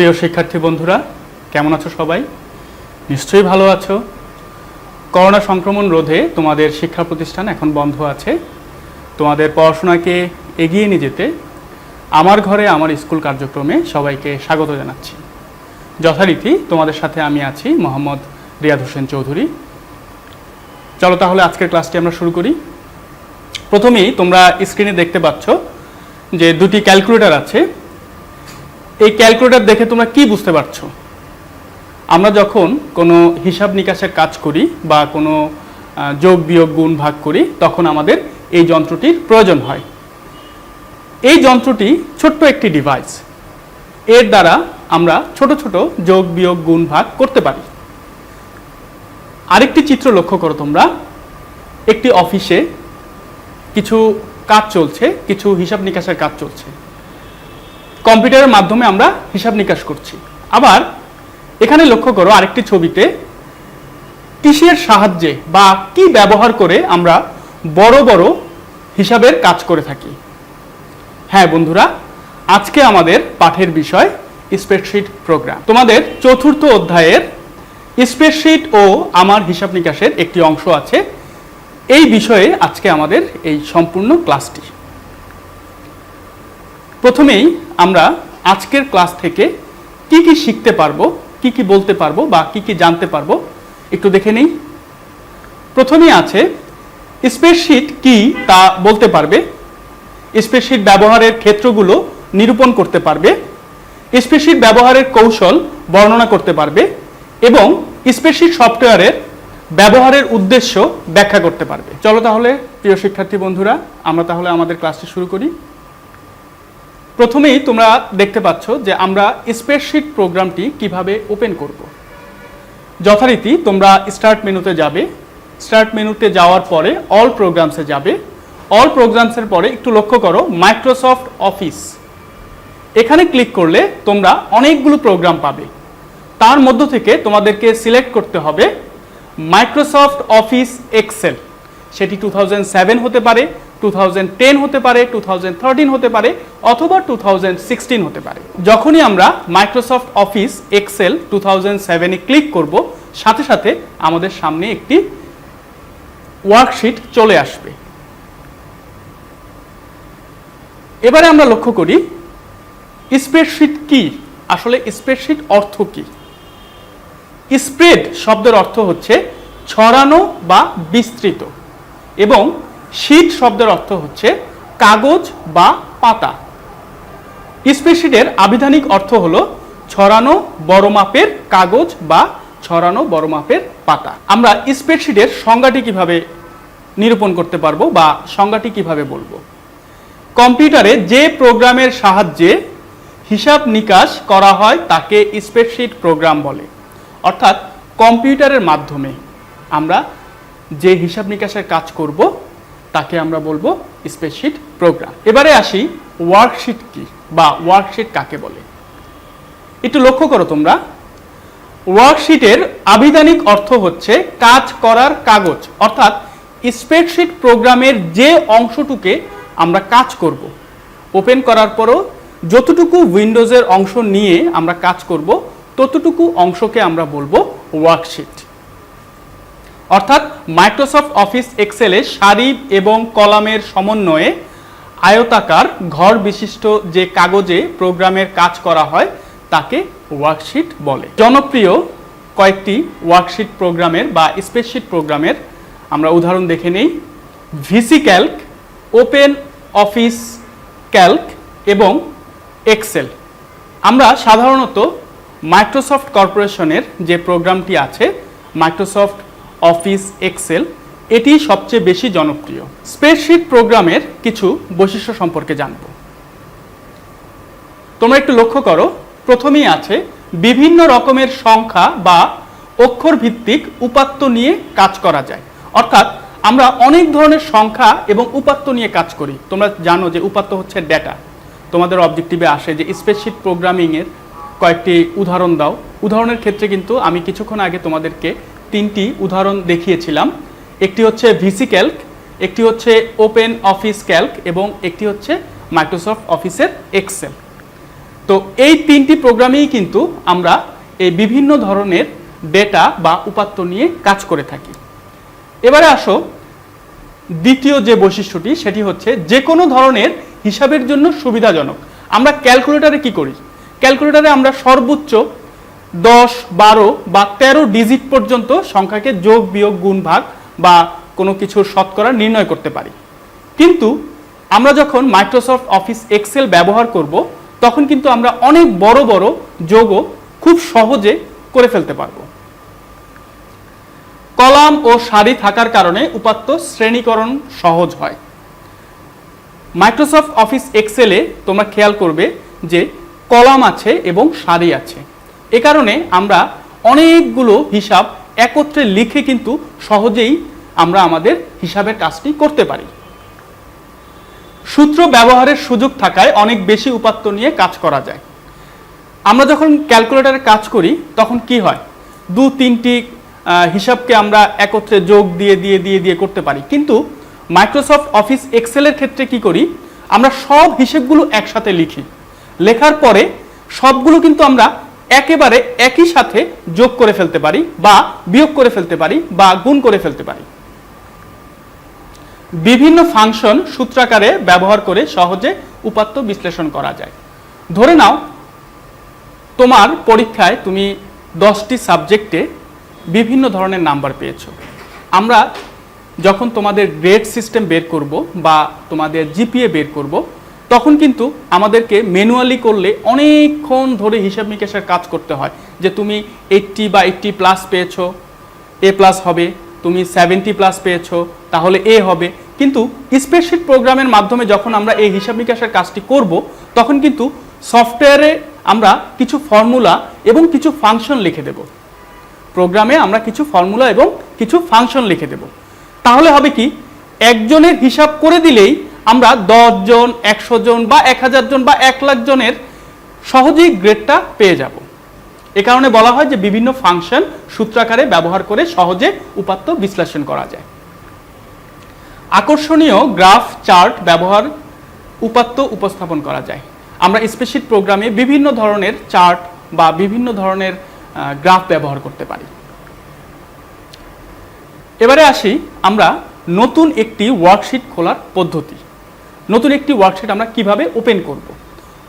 প্রিয় শিক্ষার্থী বন্ধুরা, কেমন আছো সবাই? নিশ্চয়ই ভালো আছো। করোনা সংক্রমণ রোধে তোমাদের শিক্ষা প্রতিষ্ঠান এখন বন্ধ আছে। তোমাদের পড়াশোনাকে এগিয়ে নিয়ে যেতে আমার ঘরে আমার স্কুল কার্যক্রমে সবাইকে স্বাগত জানাচ্ছি। যথারীতি তোমাদের সাথে আমি আছি মোহাম্মদ রিয়াদ হোসেন চৌধুরী। চলো তাহলে আজকের ক্লাসটি আমরা শুরু করি। প্রথমেই তোমরা স্ক্রিনে দেখতে পাচ্ছ যে দুটি ক্যালকুলেটর আছে। এই ক্যালকুলেটর দেখে তোমরা কি বুঝতে পারছ? আমরা যখন কোনো হিসাব নিকাশের কাজ করি বা কোনো যোগ, বিয়োগ, গুণ ভাগ করি, তখন আমাদের এই যন্ত্রটির প্রয়োজন হয়। এই যন্ত্রটি ছোট্ট একটি ডিভাইস এর দ্বারা আমরা ছোট ছোট যোগ, বিয়োগ, গুণ ভাগ করতে পারি। আরেকটি চিত্র লক্ষ্য করো তোমরা। একটি অফিসে কিছু কাজ চলছে, কিছু হিসাব নিকাশের কাজ চলছে। কম্পিউটারের মাধ্যমে আমরা হিসাব নিকাশ করছি। আবার এখানে লক্ষ্য করো আরেকটি ছবিতে কিসের সাহায্যে বা কি ব্যবহার করে আমরা বড় বড় হিসাবের কাজ করে থাকি। হ্যাঁ বন্ধুরা, আজকে আমাদের পাঠের বিষয় স্প্রেডশিট প্রোগ্রাম। তোমাদের চতুর্থ অধ্যায়ের স্প্রেডশিট ও আমার হিসাব নিকাশের একটি অংশ আছে। এই বিষয়ে আজকে আমাদের এই সম্পূর্ণ ক্লাসটি। প্রথমেই আমরা আজকের ক্লাস থেকে কি কি শিখতে পারব, কি কি বলতে পারব বা কি কি জানতে পারব একটু দেখে নেই। প্রথমেই আছে স্প্রেডশিট কি তা বলতে পারবে, স্প্রেডশিট ব্যবহারের ক্ষেত্রগুলো নিরূপণ করতে পারবে, স্প্রেডশিট ব্যবহারের কৌশল বর্ণনা করতে পারবে এবং স্প্রেডশিট সফটওয়্যারের ব্যবহারের উদ্দেশ্য ব্যাখ্যা করতে পারবে। চলো তাহলে, প্রিয় শিক্ষার্থী বন্ধুরা, আমরা তাহলে আমাদের ক্লাসটি শুরু করি। প্রথমেই তোমরা দেখতে পাচ্ছ যে আমরা স্প্রেডশিট প্রোগ্রামটি কীভাবে ওপেন করব। যথারীতি তোমরা স্টার্ট মেনুতে যাবে। স্টার্ট মেনুতে যাওয়ার পরে অল প্রোগ্রামসে যাবে। অল প্রোগ্রামসের পরে একটু লক্ষ্য করো মাইক্রোসফট অফিস এখানে ক্লিক করলে তোমরা অনেকগুলো প্রোগ্রাম পাবে। তার মধ্য থেকে তোমাদেরকে সিলেক্ট করতে হবে মাইক্রোসফট অফিস এক্সেল সেটি টু হতে পারে টু হতে পারে টু হতে পারে, অথবা টু হতে পারে। যখনই আমরা মাইক্রোসফট অফিস এক্সেল টু সেভেনে ক্লিক করব, সাথে সাথে আমাদের সামনে একটি ওয়ার্কশিট চলে আসবে। এবারে আমরা লক্ষ্য করি স্প্রেডশিট কি? আসলে স্প্রেডশিট অর্থ কি? স্প্রেড শব্দের অর্থ হচ্ছে ছড়ানো বা বিস্তৃত। এবং শীট শব্দের অর্থ হচ্ছে কাগজ বা পাতা। স্প্রেডশিটের আবিধানিক অর্থ হল ছড়ানো বড় মাপের কাগজ বা ছড়ানো বড় মাপের পাতা। আমরা স্প্রেডশিটের সংজ্ঞাটি কীভাবে নিরূপণ করতে পারব বা সংজ্ঞাটি কীভাবে বলব? কম্পিউটারে যে প্রোগ্রামের সাহায্যে হিসাব নিকাশ করা হয় তাকে স্প্রেডশিট প্রোগ্রাম বলে। অর্থাৎ কম্পিউটারের মাধ্যমে আমরা যে হিসাব নিকাশের কাজ করব তাকে আমরা বলব স্প্রেডশিট প্রোগ্রাম এবারে আসি ওয়ার্কশিট কি বা ওয়ার্কশিট কাকে বলে? একটু লক্ষ্য করো তোমরা। ওয়ার্কশিটের আবিধানিক অর্থ হচ্ছে কাজ করার কাগজ। অর্থাৎ স্প্রেডশিট প্রোগ্রামের যে অংশটুকে আমরা কাজ করব ওপেন করার পরও যতটুকু উইন্ডোজের অংশ নিয়ে আমরা কাজ করব, ততটুকু অংশকে আমরা বলব ওয়ার্কশিট অর্থাৎ মাইক্রোসফট অফিস এক্সেলে সারি এবং কলামের সমন্বয়ে আয়তাকার ঘর বিশিষ্ট যে কাগজে প্রোগ্রামের কাজ করা হয়, তাকে ওয়ার্কশিট বলে। জনপ্রিয় কয়েকটি ওয়ার্কশিট প্রোগ্রামের বা স্প্রেডশিট প্রোগ্রামের আমরা উদাহরণ দেখে নেই। VisiCalc, open office calc এবং এক্সেল। আমরা সাধারণত মাইক্রোসফট কর্পোরেশনের যে প্রোগ্রামটি আছে, মাইক্রোসফট অফিস, এক্সেল এটি সবচেয়ে বেশি জনপ্রিয়। স্প্রেডশিট প্রোগ্রামের কিছু বৈশিষ্ট্য সম্পর্কে জানব। তোমরা একটু লক্ষ্য করো, প্রথমেই আছে বিভিন্ন রকমের সংখ্যা বা অক্ষর ভিত্তিক উপাত্ত নিয়ে কাজ করা যায়। অর্থাৎ আমরা অনেক ধরনের সংখ্যা এবং উপাত্ত নিয়ে কাজ করি। তোমরা জানো যে উপাত্ত হচ্ছে ডেটা তোমাদের অবজেক্টিভে আসে যে স্প্রেডশিট প্রোগ্রামিংয়ের কয়েকটি উদাহরণ দাও। উদাহরণের ক্ষেত্রে কিন্তু আমি কিছুক্ষণ আগে তোমাদেরকে তিনটি উদাহরণ দেখিয়েছিলাম। একটি হচ্ছে ভিসি ক্যালক, একটি হচ্ছে ওপেন অফিস ক্যালক এবং একটি হচ্ছে মাইক্রোসফট অফিসের এক্সেল। তো এই তিনটি প্রোগ্রামেই কিন্তু আমরা এই বিভিন্ন ধরনের ডেটা বা উপাত্ত নিয়ে কাজ করে থাকি। এবারে আসো, দ্বিতীয় যে বৈশিষ্ট্যটি সেটি হচ্ছে যে কোনো ধরনের হিসাবের জন্য সুবিধাজনক। আমরা ক্যালকুলেটরে কি করি? ক্যালকুলেটরে আমরা সর্বোচ্চ দশ, বারো বা তেরো ডিজিট পর্যন্ত সংখ্যাকে যোগ, বিয়োগ, গুণ, ভাগ বা কোনো কিছুর শতকরা নির্ণয় করতে পারি। কিন্তু আমরা যখন মাইক্রোসফট অফিস এক্সেল ব্যবহার করব, তখন কিন্তু আমরা অনেক বড় বড় যোগও খুব সহজে করে ফেলতে পারব। কলাম ও সারি থাকার কারণে উপাত্ত শ্রেণীকরণ সহজ হয়। মাইক্রোসফট অফিস এক্সেলে তোমরা খেয়াল করবে যে কলাম আছে এবং সারি আছে। এ কারণে আমরা অনেকগুলো হিসাব একত্রে লিখে কিন্তু সহজেই আমরা আমাদের হিসাবের কাজটি করতে পারি। সূত্র ব্যবহারের সুযোগ থাকায় অনেক বেশি উপাত্ত নিয়ে কাজ করা যায়। আমরা যখন ক্যালকুলেটরে কাজ করি, তখন কি হয়? দু তিনটি হিসাবকে আমরা একত্রে যোগ দিয়ে দিয়ে দিয়ে দিয়ে করতে পারি। কিন্তু মাইক্রোসফট অফিস এক্সেলের ক্ষেত্রে কি করি? আমরা সব হিসেবগুলো একসাথে লিখি। লেখার পরে সবগুলো কিন্তু আমরা একেবারে একই সাথে যোগ করে ফেলতে পারি বা বিয়োগ করে ফেলতে পারি বা গুণ করে ফেলতে পারি। বিভিন্ন ফাংশন সূত্রাকারে ব্যবহার করে সহজে উপাত্ত বিশ্লেষণ করা যায়। ধরে নাও, তোমার পরীক্ষায় তুমি দশটি সাবজেক্টে বিভিন্ন ধরনের নাম্বার পেয়েছ। আমরা যখন তোমাদের গ্রেড সিস্টেম বের করব বা তোমাদের জিপিএ বের করব তখন কিন্তু আমাদেরকে ম্যানুয়ালি করলে অনেকক্ষণ ধরে হিসাব নিকেশের কাজ করতে হয় যে তুমি এইট্টি বা এইট্টি প্লাস পেয়েছ এ প্লাস হবে, তুমি সেভেন্টি প্লাস পেয়েছ, তাহলে এ হবে। কিন্তু স্প্রেডশিট প্রোগ্রামের মাধ্যমে যখন আমরা এই হিসাব নিকাশের কাজটি করব, তখন কিন্তু সফটওয়্যারে আমরা কিছু ফর্মুলা এবং কিছু ফাংশন লিখে দেব। প্রোগ্রামে আমরা কিছু ফর্মুলা এবং কিছু ফাংশন লিখে দেব। তাহলে হবে কি, একজনের হিসাব করে দিলেই আমরা দশ জন, একশো জন বা এক হাজার জন বা এক লাখ জনের সহজেই গ্রেডটা পেয়ে যাব। এ কারণে বলা হয় যে বিভিন্ন ফাংশন সূত্রাকারে ব্যবহার করে সহজে উপাত্ত বিশ্লেষণ করা যায়। আকর্ষণীয় গ্রাফ চার্ট ব্যবহার উপাত্ত উপস্থাপন করা যায়। আমরা স্পেশিট প্রোগ্রামে বিভিন্ন ধরনের চার্ট বা বিভিন্ন ধরনের গ্রাফ ব্যবহার করতে পারি। এবারে আসি আমরা নতুন একটি ওয়ার্কশিট খোলার পদ্ধতি। নতুন একটি ওয়ার্কশিট আমরা কীভাবে ওপেন করব?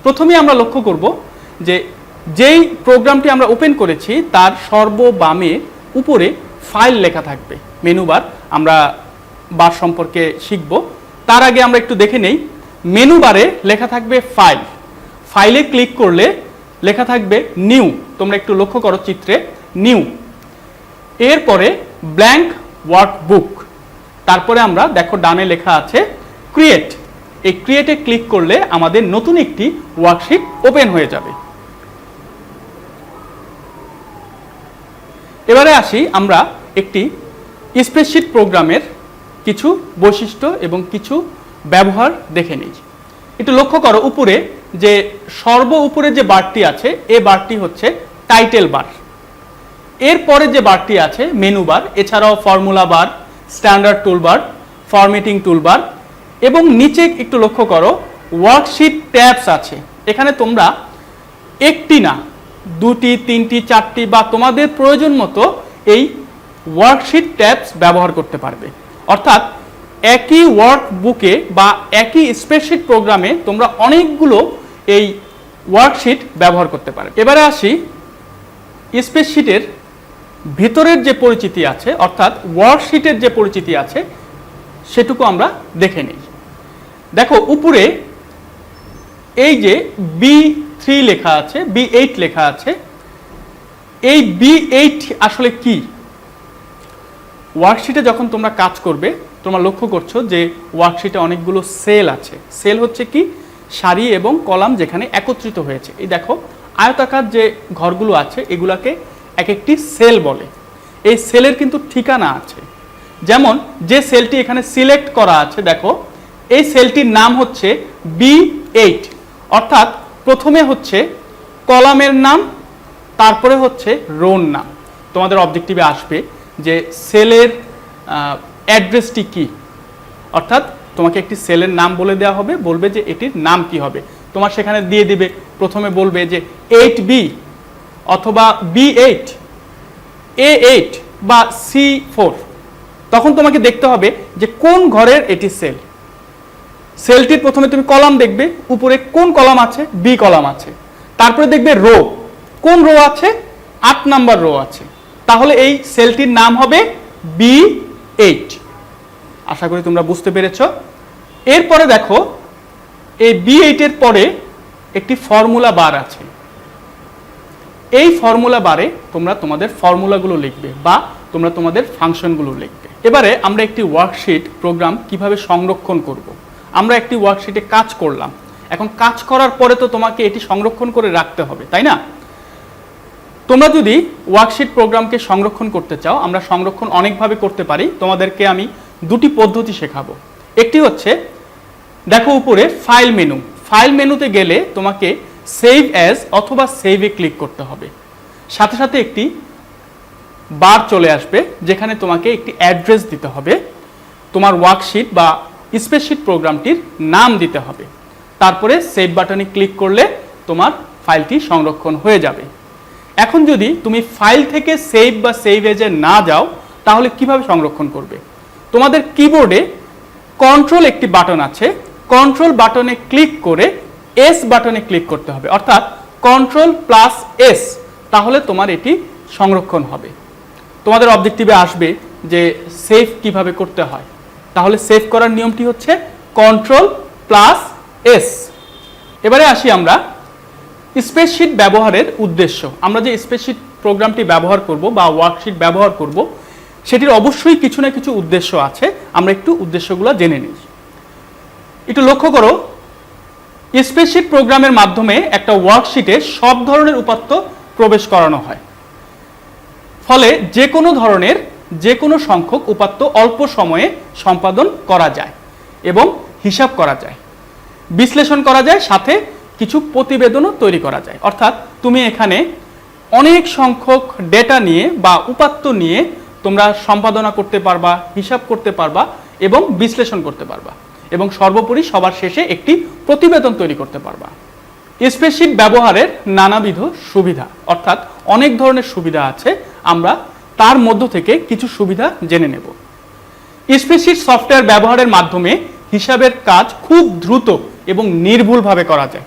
প্রথমে আমরা লক্ষ্য করব যে যেই প্রোগ্রামটি আমরা ওপেন করেছি, তার সর্ববামে উপরে ফাইল লেখা থাকবে। মেনু বার আমরা বার সম্পর্কে শিখব। তার আগে আমরা একটু দেখে নেই। মেনু বারে লেখা থাকবে ফাইল ফাইলে ক্লিক করলে লেখা থাকবে নিউ তোমরা একটু লক্ষ্য করো চিত্রে। নিউ এরপরে ব্ল্যাঙ্ক ওয়ার্কবুক তারপরে আমরা দেখো ডানে লেখা আছে ক্রিয়েট এই ক্রিয়েটে ক্লিক করলে আমাদের নতুন একটি ওয়ার্কশিট ওপেন হয়ে যাবে। এবারে আসি আমরা একটি স্প্রেডশিট প্রোগ্রামের কিছু বৈশিষ্ট্য এবং কিছু ব্যবহার দেখে নিই। একটু লক্ষ্য করো, উপরে যে সর্ব উপরে যে বারটি আছে, এ বারটি হচ্ছে টাইটেল বার এরপরে যে বারটি আছে মেনু বার এছাড়াও formula bar standard toolbar formatting toolbar এবং নিচে একটু লক্ষ্য করো ওয়ার্কশিট ট্যাবস আছে। এখানে তোমরা একটি না, দুটি, তিনটি, চারটি বা তোমাদের প্রয়োজন মতো এই ওয়ার্কশিট ট্যাবস ব্যবহার করতে পারবে। অর্থাৎ একই ওয়ার্ক বুকে বা একই স্প্রেডশিট প্রোগ্রামে তোমরা অনেকগুলো এই ওয়ার্কশিট ব্যবহার করতে পারবে। এবারে আসি স্প্রেডশিটের ভিতরের যে পরিচিতি আছে, অর্থাৎ ওয়ার্কশিটের যে পরিচিতি আছে, সেটুকু আমরা দেখে নিই। দেখো, উপরে এই যে বি থ্রি লেখা আছে বি এইট লেখা আছে, এই বি এইট আসলে কি? ওয়ার্কশিটে যখন তোমরা কাজ করবে, তোমরা লক্ষ্য করছ যে ওয়ার্কশিটে অনেকগুলো সেল আছে। সেল হচ্ছে কি? সারি এবং কলাম যেখানে একত্রিত হয়েছে। এই দেখো, আয়তাকার যে ঘরগুলো আছে, এগুলাকে এক একটি সেল বলে। এই সেলের কিন্তু ঠিকানা আছে। যেমন, যে সেলটি এখানে সিলেক্ট করা আছে, দেখো এই সেলটির নাম হচ্ছে বি এইট। অর্থাৎ প্রথমে হচ্ছে কলামের নাম, তারপরে হচ্ছে রোন নাম। তোমাদের অবজেক্টিভে আসবে যে সেলের অ্যাড্রেসটি কি। অর্থাৎ তোমাকে একটি সেলের নাম বলে দেওয়া হবে, বলবে যে এটির নাম কি হবে। তোমার সেখানে দিয়ে দিবে, প্রথমে বলবে যে এইট বি অথবা বি এইট, এ এইট বা সি ফোর। তখন তোমাকে দেখতে হবে যে কোন ঘরের এটি সেল। সেলটির প্রথমে তুমি কলাম দেখবে, উপরে কোন কলাম আছে, বি কলাম আছে। তারপরে দেখবে রো। কোন রো আছে? আট নাম্বার রো আছে। তাহলে এই সেলটির নাম হবে বি এইট। আশা করি তোমরা বুঝতে পেরেছ। এরপরে দেখো, এই বি এইটের পরে একটি ফর্মুলা বার আছে। এই ফর্মুলা বারে তোমরা তোমাদের ফর্মুলাগুলো লিখবে বা তোমরা তোমাদের ফাংশনগুলো লিখবে। এবারে আমরা একটি ওয়ার্কশিট, প্রোগ্রাম কীভাবে সংরক্ষণ করব। আমরা একটি ওয়ার্কশিটে কাজ করলাম। এখন কাজ করার পরে তো তোমাকে এটি সংরক্ষণ করে রাখতে হবে, তাই না? তোমরা যদি ওয়ার্কশিট প্রোগ্রামকে সংরক্ষণ করতে চাও, আমরা সংরক্ষণ অনেকভাবে করতে পারি। তোমাদেরকে আমি দুটি পদ্ধতি শেখাবো। একটি হচ্ছে, দেখো উপরে ফাইল মেনু ফাইল মেনুতে গেলে তোমাকে সেভ অ্যাজ অথবা সেভে ক্লিক করতে হবে। সাথে সাথে একটি বার চলে আসবে, যেখানে তোমাকে একটি অ্যাড্রেস দিতে হবে। তোমার ওয়ার্কশিট বা স্প্রেডশিট প্রোগ্রামটির নাম দিতে হবে। তারপরে সেভ বাটনে ক্লিক করলে তোমার ফাইলটি সংরক্ষণ হয়ে যাবে। এখন যদি তুমি ফাইল থেকে সেভ বা সেভ এজে না যাও, তাহলে কীভাবে সংরক্ষণ করবে? তোমাদের কিবোর্ডে কন্ট্রোল একটি বাটন আছে। কন্ট্রোল বাটনে ক্লিক করে এস বাটনে ক্লিক করতে হবে। অর্থাৎ কন্ট্রোল প্লাস এস, তাহলে তোমার এটি সংরক্ষণ হবে। তোমাদের অবজেক্টিভে আসবে যে সেভ কীভাবে করতে হয়। তাহলে সেভ করার নিয়মটি হচ্ছে কন্ট্রোল প্লাস এস। এবারে আসি আমরা স্প্রেডশিট ব্যবহারের উদ্দেশ্য। আমরা যে স্প্রেডশিট প্রোগ্রামটি ব্যবহার করব বা ওয়ার্কশিট ব্যবহার করব, সেটির অবশ্যই কিছু না কিছু উদ্দেশ্য আছে। আমরা একটু উদ্দেশ্যগুলো জেনে নিই। একটু লক্ষ্য করো, স্প্রেডশিট প্রোগ্রামের মাধ্যমে একটা ওয়ার্কশিটে সব ধরনের উপাত্ত প্রবেশ করানো হয়। ফলে যে কোনো ধরনের যে কোনো সংখ্যক উপাত্ত অল্প সময়ে সম্পাদন করা যায় এবং হিসাব করা যায়। বিশ্লেষণ করা যায়, সাথে কিছু প্রতিবেদনও তৈরি করা যায়। অর্থাৎ তুমি এখানে অনেক সংখ্যক ডেটা নিয়ে বা উপাত্ত নিয়ে তোমরা সম্পাদনা করতে পারবা, হিসাব করতে পারবা এবং বিশ্লেষণ করতে পারবা এবং সর্বোপরি সবার শেষে একটি প্রতিবেদন তৈরি করতে পারবা। স্প্রেডশিট ব্যবহারের নানাবিধ সুবিধা, অর্থাৎ অনেক ধরনের সুবিধা আছে। আমরা তার মধ্য থেকে কিছু সুবিধা জেনে নেব। স্প্রেডশিট সফটওয়্যার ব্যবহারের মাধ্যমে হিসাবের কাজ খুব দ্রুত এবং নির্ভুলভাবে করা যায়।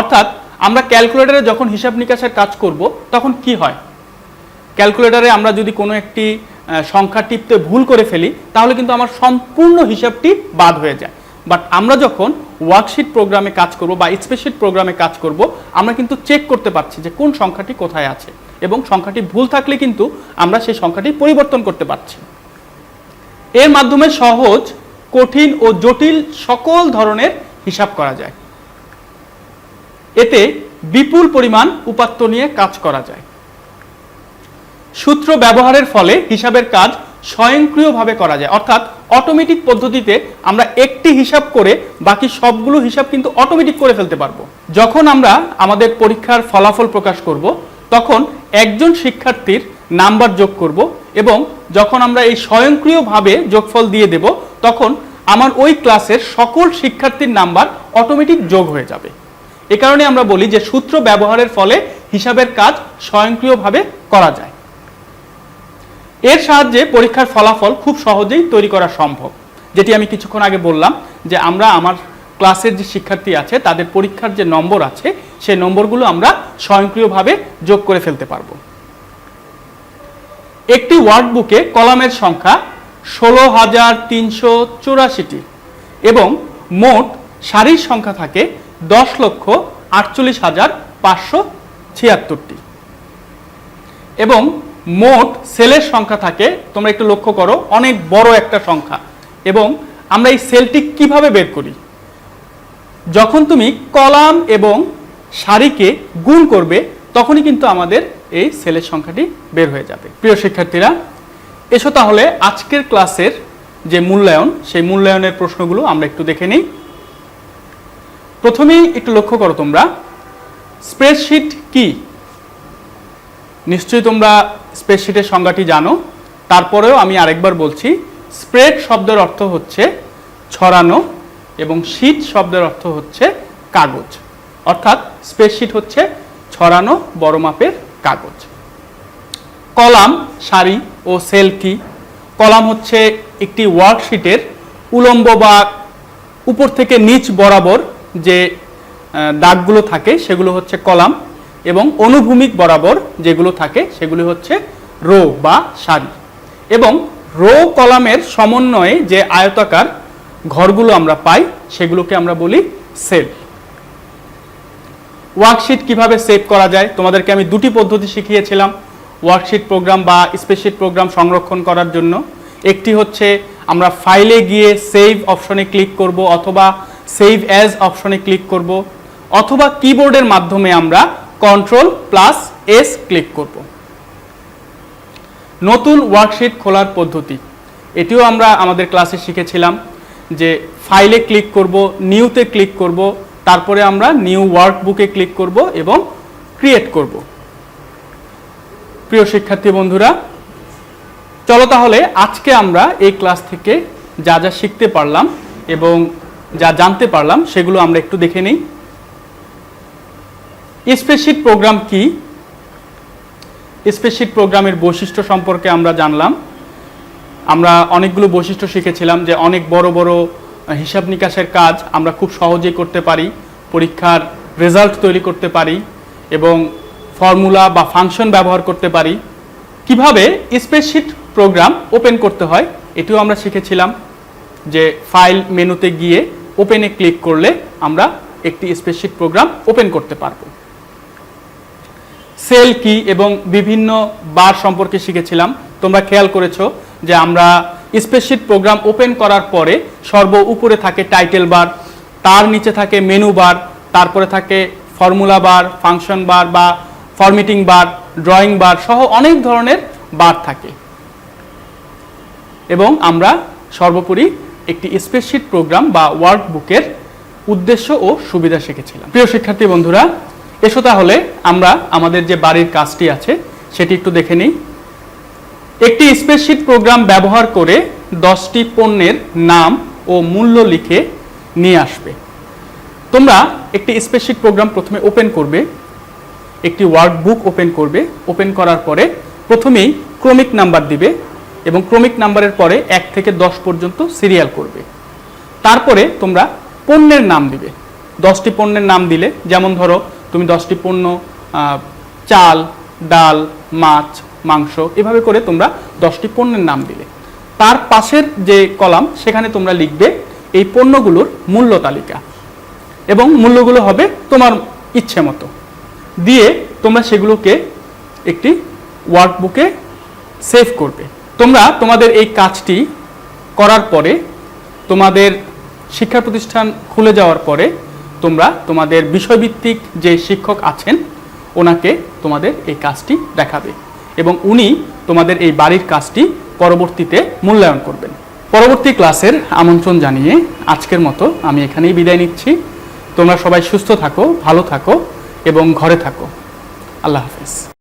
অর্থাৎ আমরা ক্যালকুলেটরে যখন হিসাব নিকাশের কাজ করব, তখন কি হয়? ক্যালকুলেটরে আমরা যদি কোনো একটি সংখ্যা টিপতে ভুল করে ফেলি, তাহলে কিন্তু আমার সম্পূর্ণ হিসাবটি বাদ হয়ে যায়। বাট আমরা যখন ওয়ার্কশিট প্রোগ্রামে কাজ করব বা স্প্রেডশিট প্রোগ্রামে কাজ করব, আমরা কিন্তু চেক করতে পারছি যে কোন সংখ্যাটি কোথায় আছে। এবং সংখ্যাটি ভুল থাকলে কিন্তু আমরা সেই সংখ্যাটি পরিবর্তন করতে পারছি। এর মাধ্যমে সহজ, কঠিন ও জটিল সকল ধরনের হিসাব করা যায়। এতে বিপুল পরিমাণ উপাত্ত নিয়ে কাজ করা যায়। সূত্র ব্যবহারের ফলে হিসাবের কাজ স্বয়ংক্রিয়ভাবে করা যায়। অর্থাৎ অটোমেটিক পদ্ধতিতে আমরা একটি হিসাব করে বাকি সবগুলো হিসাব কিন্তু অটোমেটিক করে ফেলতে পারব। যখন আমরা আমাদের পরীক্ষার ফলাফল প্রকাশ করব, তখন একজন শিক্ষার্থীর নাম্বার যোগ করব এবং যখন আমরা এই স্বয়ংক্রিয়ভাবে যোগফল দিয়ে দেব, তখন আমার ওই ক্লাসের সকল শিক্ষার্থীর নাম্বার অটোমেটিক যোগ হয়ে যাবে। এ কারণে আমরা বলি যে সূত্র ব্যবহারের ফলে হিসাবের কাজ স্বয়ংক্রিয়ভাবে করা যায়। এর সাহায্যে পরীক্ষার ফলাফল খুব সহজেই তৈরি করা সম্ভব। যেটি আমি কিছুক্ষণ আগে বললাম যে আমরা আমার ক্লাসের যে শিক্ষার্থী আছে, তাদের পরীক্ষার যে নম্বর আছে, সেই নম্বরগুলো আমরা স্বয়ংক্রিয়ভাবে যোগ করে ফেলতে পারব। একটি ওয়ার্কবুকে কলামের সংখ্যা ষোলো হাজার তিনশো চুরাশিটি এবং মোট সারির সংখ্যা থাকে দশ লক্ষ আটচল্লিশ হাজার পাঁচশো ছিয়াত্তরটি এবং মোট সেলের সংখ্যা থাকে, তোমরা একটু লক্ষ্য করো, অনেক বড় একটা সংখ্যা এবং আমরা এই সেলটি কীভাবে বের করি? যখন তুমি কলাম এবং সারিকে গুণ করবে, তখনই কিন্তু আমাদের এই সেলের সংখ্যাটি বের হয়ে যাবে। প্রিয় শিক্ষার্থীরা, এসো তাহলে আজকের ক্লাসের যে মূল্যায়ন, সেই মূল্যায়নের প্রশ্নগুলো আমরা একটু দেখে নিই। প্রথমেই একটু লক্ষ্য করো তোমরা, স্প্রেডশিট কি? নিশ্চয়ই তোমরা স্প্রেডশিটের সংজ্ঞাটি জানো। তারপরেও আমি আরেকবার বলছি, স্প্রেড শব্দের অর্থ হচ্ছে ছড়ানো এবং শীট শব্দের অর্থ হচ্ছে কাগজ। অর্থাৎ স্প্রেডশিট হচ্ছে ছড়ানো বড় মাপের কাগজ। কলাম সারি ও সেল কি কলাম হচ্ছে একটি ওয়ার্কশিটের উলম্ব বা উপর থেকে নিচ বরাবর যে দাগগুলো থাকে সেগুলো হচ্ছে কলাম এবং অনুভূমিক বরাবর যেগুলো থাকে সেগুলো হচ্ছে রো বা সারি এবং রো কলামের সমন্বয়ে যে আয়তাকার ঘরগুলো আমরা পাই, সেগুলোকে আমরা বলি সেল। ওয়ার্কশিট কীভাবে সেভ করা যায়? তোমাদেরকে আমি দুটি পদ্ধতি শিখিয়েছিলাম, ওয়ার্কশিট প্রোগ্রাম বা স্প্রেডশিট প্রোগ্রাম সংরক্ষণ করার জন্য। একটি হচ্ছে আমরা ফাইলে গিয়ে সেভ অপশনে ক্লিক করব অথবা সেভ অ্যাজ অপশনে ক্লিক করব অথবা কিবোর্ডের মাধ্যমে আমরা কন্ট্রোল প্লাস এস ক্লিক করব। নতুন ওয়ার্কশিট খোলার পদ্ধতি। এটিও আমরা আমাদের ক্লাসে শিখেছিলাম। যে ফাইলে ক্লিক করব নিউতে ক্লিক করব, তারপরে আমরা নিউ ওয়ার্কবুকে ক্লিক করব এবং ক্রিয়েট করব। প্রিয় শিক্ষার্থী বন্ধুরা, চলো তাহলে আজকে আমরা এই ক্লাস থেকে যা যা শিখতে পারলাম এবং যা জানতে পারলাম সেগুলো আমরা একটু দেখে নিই। স্প্রেডশিট প্রোগ্রাম কি? স্প্রেডশিট প্রোগ্রামের বৈশিষ্ট্য সম্পর্কে আমরা জানলাম। আমরা অনেকগুলো বৈশিষ্ট্য শিখেছিলাম যে অনেক বড় বড় হিসাব নিকাশের কাজ আমরা খুব সহজেই করতে পারি, পরীক্ষার রেজাল্ট তৈরি করতে পারি এবং ফর্মুলা বা ফাংশন ব্যবহার করতে পারি। কীভাবে স্প্রেডশিট প্রোগ্রাম ওপেন করতে হয় এটিও আমরা শিখেছিলাম যে ফাইল মেনুতে গিয়ে ওপেনে ক্লিক করলে আমরা একটি স্প্রেডশিট প্রোগ্রাম ওপেন করতে পারব। সেল কি এবং বিভিন্ন বার সম্পর্কে শিখেছিলাম। তোমরা খেয়াল করেছ যে আমরা স্প্রেডশিট প্রোগ্রাম ওপেন করার পরে সর্ব উপরে থাকে টাইটেল বার, তার নিচে থাকে মেনু বার, তারপরে থাকে ফর্মুলা বার, ফাংশন বার বা ফরম্যাটিং বার, ড্রয়িং বার সহ অনেক ধরনের বার থাকে। এবং আমরা সর্বোপরি একটি স্প্রেডশিট প্রোগ্রাম বা ওয়ার্কবুকের উদ্দেশ্য ও সুবিধা শিখেছিলাম। প্রিয় শিক্ষার্থী বন্ধুরা, এসো তাহলে আমরা আমাদের যে বাড়ির কাজটি আছে, সেটি একটু দেখে নিই। একটি স্প্রেডশিট প্রোগ্রাম ব্যবহার করে দশটি পণ্যের নাম ও মূল্য লিখে নিয়ে আসবে। তোমরা একটি স্প্রেডশিট প্রোগ্রাম প্রথমে ওপেন করবে, একটি ওয়ার্কবুক ওপেন করবে, ওপেন করার পরে প্রথমেই ক্রমিক নাম্বার দিবে এবং ক্রমিক নাম্বারের পরে এক থেকে দশ পর্যন্ত সিরিয়াল করবে। তারপরে তোমরা পণ্যের নাম দিবে। দশটি পণ্যের নাম দিলে, যেমন ধরো, তুমি দশটি পণ্য চাল, ডাল, মাছ মাংস, এভাবে করে তোমরা দশটি পণ্যের নাম দিলে। তার পাশের যে কলাম, সেখানে তোমরা লিখবে এই পণ্যগুলোর মূল্য তালিকা। এবং মূল্যগুলো হবে তোমার ইচ্ছে মতো। দিয়ে তোমরা সেগুলোকে একটি ওয়ার্কবুকে সেভ করবে। তোমরা তোমাদের এই কাজটি করার পরে, তোমাদের শিক্ষা প্রতিষ্ঠান খুলে যাওয়ার পরে, তোমরা তোমাদের বিষয়ভিত্তিক যে শিক্ষক আছেন, ওনাকে তোমাদের এই কাজটি দেখাবে। এবং উনি তোমাদের এই বাড়ির কাজটি পরবর্তীতে মূল্যায়ন করবেন। পরবর্তী ক্লাসের আমন্ত্রণ জানিয়ে আজকের মতো আমি এখানেই বিদায় নিচ্ছি। তোমরা সবাই সুস্থ থাকো, ভালো থাকো এবং ঘরে থাকো। আল্লাহ হাফেজ।